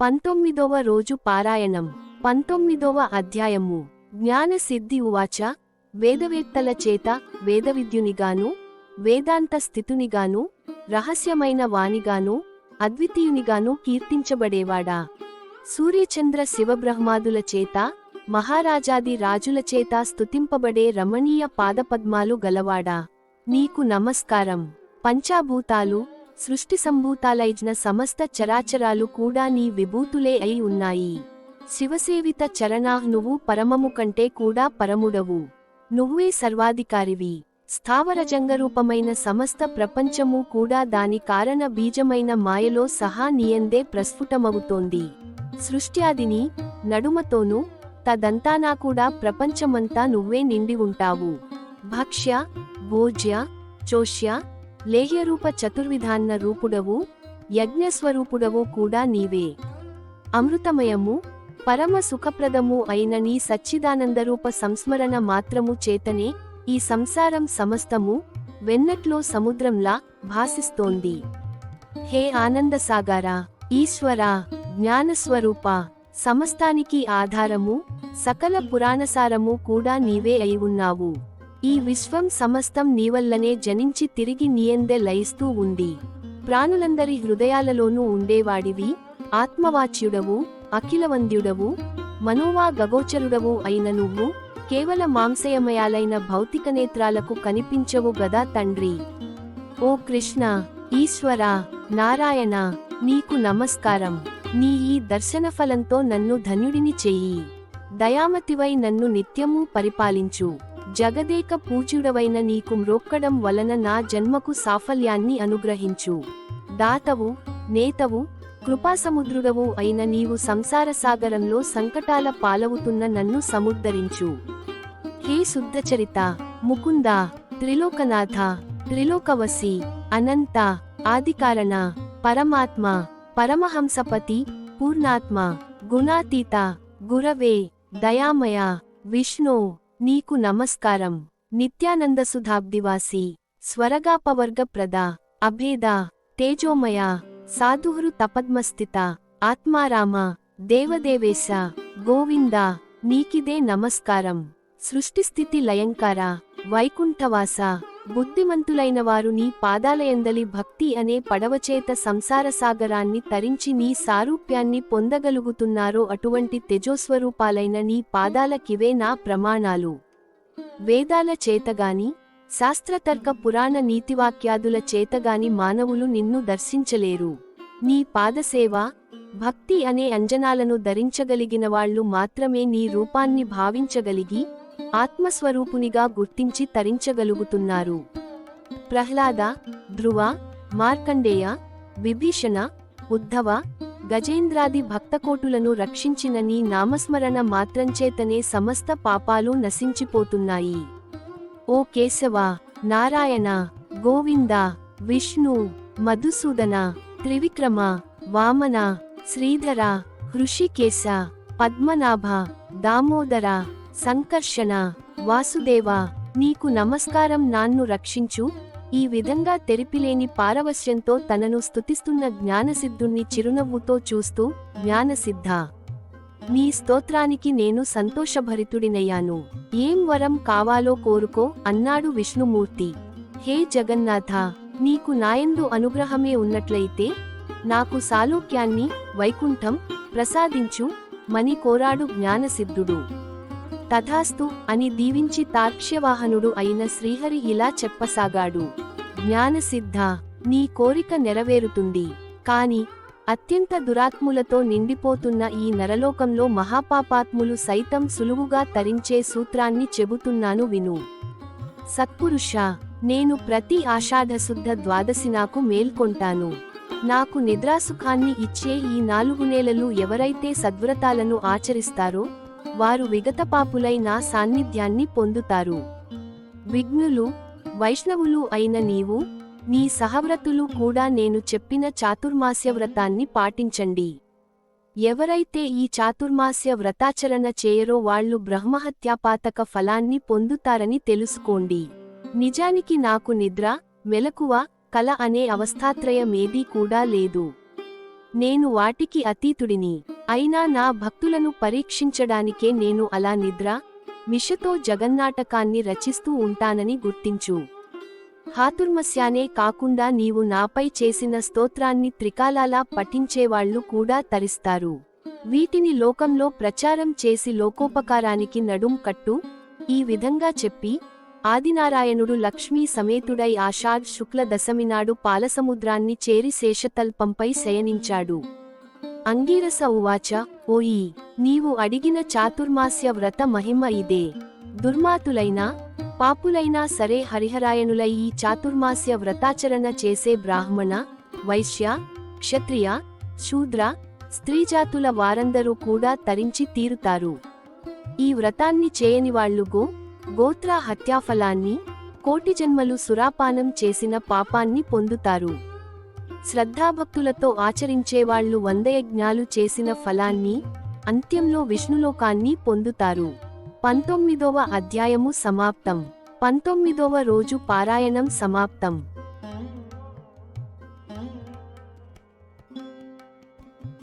పంతొమ్మిదవ రోజు పారాయణం. పంతొమ్మిదవ అధ్యాయము. జ్ఞాన సిద్ధి ఉవాచ. వేదవేత్తల చేత వేదవిద్యునిగాను వేదాంత స్థితునిగాను రహస్యమైన వానిగాను అద్వితీయునిగాను కీర్తించబడేవాడా? సూర్యచంద్ర శివబ్రహ్మాదుల చేత మహారాజాది రాజుల చేత స్తుతింపబడే రమణీయ పాదపద్మాలు గలవాడా? నీకు నమస్కారం. పంచాభూతాలు సృష్టి సంభూతాలైజ్న సమస్త చరాచరాలు కూడా నీ విభూతులే అయి ఉన్నాయి. శివసేవిత చరణాహ్ నువ్వు పరమము కంటే కూడా పరముడవు. నువ్వే సర్వాధికారివి. స్థావర జంగరూపమైన సమస్త ప్రపంచము కూడా దాని కారణ బీజమైన మాయలో సహా నీయందే ప్రస్ఫుటమవుతోంది. సృష్ట్యాదిని నడుమతోనూ తదంతానా కూడా ప్రపంచమంతా నువ్వే నిండి ఉంటావు. భక్ష్య భోజ్య చోష్య లేహ్యరూప చతుర్విధాన్న రూపుడవు యజ్ఞస్వరూపుడవు కూడా నీవే అమృతమయము పరమ సుఖప్రదము అయిన నీ సచ్చిదానందరూప సంస్మరణ మాత్రము చేతనే ఈ సంసారం సమస్తము వెన్నట్లో సముద్రంలా భాసిస్తోంది హే ఆనందసాగారా ఈశ్వరా జ్ఞానస్వరూప సమస్తానికి ఆధారము సకల పురాణసారము కూడా నీవే అయి ఉన్నావు ఈ విశ్వం సమస్తం నీవల్లనే జనించి తిరిగి నీయందే లయిస్తూ ఉంది ప్రాణులందరి హృదయాలలోనూ ఉండేవాడివి ఆత్మవాచ్యుడవు అఖిలవంద్యుడవు మనోవా గగోచరుడవు అయిన నువ్వు కేవల మాంసయమయాలైన భౌతిక నేత్రాలకు కనిపించవు గదా తండ్రి. ఓ కృష్ణ ఈశ్వర నారాయణ నీకు నమస్కారం. నీ ఈ దర్శన ఫలంతో నన్ను ధన్యుడిని చెయ్యి. దయామతివై నన్ను నిత్యము పరిపాలించు. జగదేక పూజ్యుడవైన నీకు మ్రొక్కడం వలన నా జన్మకు సాఫల్యాన్ని అనుగ్రహించు. దాతవు నేతవు కృపాసముద్రుడవు అయిన నీవు సంసార సాగరంలో సంకటాల పాలవుతున్న నన్ను సముద్ధరించు. హే శుద్ధచరిత ముకుంద త్రిలోకనాథ త్రిలోకవసి అనంత ఆదికారణ పరమాత్మ పరమహంసపతి పూర్ణాత్మ గుణాతీత గురవే దయామయ విష్ణు నీకు నమస్కారం. నిత్యానంద నిత్యానందసుధాబ్దివాసి స్వరగాపవర్గప్రద అభేద. తేజోమయ. సాధుహృ తపద్మస్థిత. ఆత్మారామ. దేవదేవేశ. గోవింద. నీకిదే నమస్కారం. సృష్టిస్థితి లయంకార. వైకుంఠవాస. బుద్ధిమంతులైన వారు నీ పాదాలయందలి భక్తి అనే పడవచేత సంసార సాగరాన్ని తరించి నీ సారూప్యాన్ని పొందగలుగుతున్నారో అటువంటి తేజోస్వరూపాలైన నీ పాదాలకివే నా ప్రమాణాలు. వేదాల చేతగాని శాస్త్రతర్క పురాణ నీతివాక్యాదుల చేతగాని మానవులు నిన్ను దర్శించలేరు. నీ పాదసేవ భక్తి అనే అంజనాలను ధరించగలిగిన వాళ్ళు మాత్రమే నీ రూపాన్ని భావించగలిగి ఆత్మస్వరూపునిగా గుర్తించి తరించగలుగుతున్నారు. ప్రహ్లాద ధ్రువ మార్కండేయ విభీషణ ఉద్ధవ గజేంద్రాది భక్తకోటులను రక్షించిన నీ నామస్మరణ మాత్రంచేతనే సమస్త పాపాలు నశించిపోతున్నాయి. ఓ కేశవ నారాయణ గోవింద విష్ణు మధుసూదన త్రివిక్రమ వామన శ్రీధర హృషికేశ పద్మనాభ దామోదర సంకర్షణ. వాసుదేవ నీకు నమస్కారం నాన్ను రక్షించు. ఈ విధంగా తెరిపిలేని పారవశ్యంతో తనను స్తుతిస్తున్న జ్ఞానసిద్ధుణ్ణి చిరునవ్వుతో చూస్తూ జ్ఞానసిద్ధ. నీ స్తోత్రానికి నేను సంతోషభరితుడినయ్యాను. ఏం వరం కావాలో కోరుకో అన్నాడు విష్ణుమూర్తి. హే జగన్నాథ నీకు నాయందు అనుగ్రహమే ఉన్నట్లయితే నాకు సాలోక్యాన్ని వైకుంఠం ప్రసాదించు మని కోరాడు జ్ఞానసిద్ధుడు. తథాస్తు అని దీవించి తార్క్ష్యవాహనుడు అయిన శ్రీహరి ఇలా చెప్పసాగాడు. జ్ఞానసిద్ధ నీ కోరిక నెరవేరుతుంది. కాని అత్యంత దురాత్ములతో నిండిపోతున్న ఈ నరలోకంలో మహాపాపాత్ములు సైతం సులువుగా తరించే సూత్రాన్ని చెబుతున్నాను విను. సత్పురుష నేను ప్రతి ఆషాఢశుద్ధ ద్వాదశి నాకు మేల్కొంటాను. నాకు నిద్రాసుఖాన్ని ఇచ్చే ఈ నాలుగు నెలలు ఎవరైతే సద్వ్రతాలను ఆచరిస్తారో వారు విగతపాపులై నా సాన్నిధ్యాన్ని పొందుతారు. విఘ్నులు వైష్ణవులు అయిన నీవు నీ సహవ్రతులు కూడా నేను చెప్పిన చాతుర్మాస్య వ్రతాన్ని పాటించండి. ఎవరైతే ఈ చాతుర్మాస్య వ్రతాచరణ చేయరో వాళ్ళు బ్రహ్మహత్యాపాతక ఫలాన్ని పొందుతారని తెలుసుకోండి. నిజానికి నాకు నిద్ర మెలకువ కల అనే అవస్థాత్రయమేదీ కూడా లేదు. నేను వాటికి అతీతుడిని. అయినా నా భక్తులను పరీక్షించడానికే నేను అలా నిద్ర మిషతో జగన్నాటకాన్ని రచిస్తూ ఉంటానని గుర్తించు. హాతుర్మస్యానే కాకుండా నీవు నాపై చేసిన స్తోత్రాన్ని త్రికాలాలా పఠించేవాళ్ళు కూడా తరిస్తారు. వీటిని లోకంలో ప్రచారం చేసి లోకోపకారానికి నడుం కట్టు ఈ విధంగా చెప్పి ఆదినారాయణుడు లక్ష్మీ సమేతుడై ఆషాఢ్ శుక్ల దశమినాడు పాలసముద్రాన్ని చేరి శేషతల్పంపై శయనించాడు. అంగీరస ఉవాచ ఓయి నీవు అడిగిన చాతుర్మాస్య వ్రత మహిమ ఇదే. దుర్మాతులైనా పాపులైనా సరే హరిహరాయణులై ఈ చాతుర్మాస్య వ్రతాచరణ చేసే బ్రాహ్మణ వైశ్య క్షత్రియ శూద్ర స్త్రీజాతుల వారందరూ కూడా తరించి తీరుతారు. ఈ వ్రతాన్ని చేయనివాళ్ళుగో గోత్ర హత్యాఫలాన్ని కోటి జన్మలు సురాపానం చేసిన పాపాన్ని పొందుతారు. శ్రద్ధాభక్తులతో ఆచరించేవాళ్ళు వంద యజ్ఞాలు చేసిన ఫలాన్ని అంత్యంలో విష్ణులోకాన్ని పొందుతారు. పంతొమ్మిదవ అధ్యాయము సమాప్తం. పంతొమ్మిదవ రోజు పారాయణం సమాప్తం.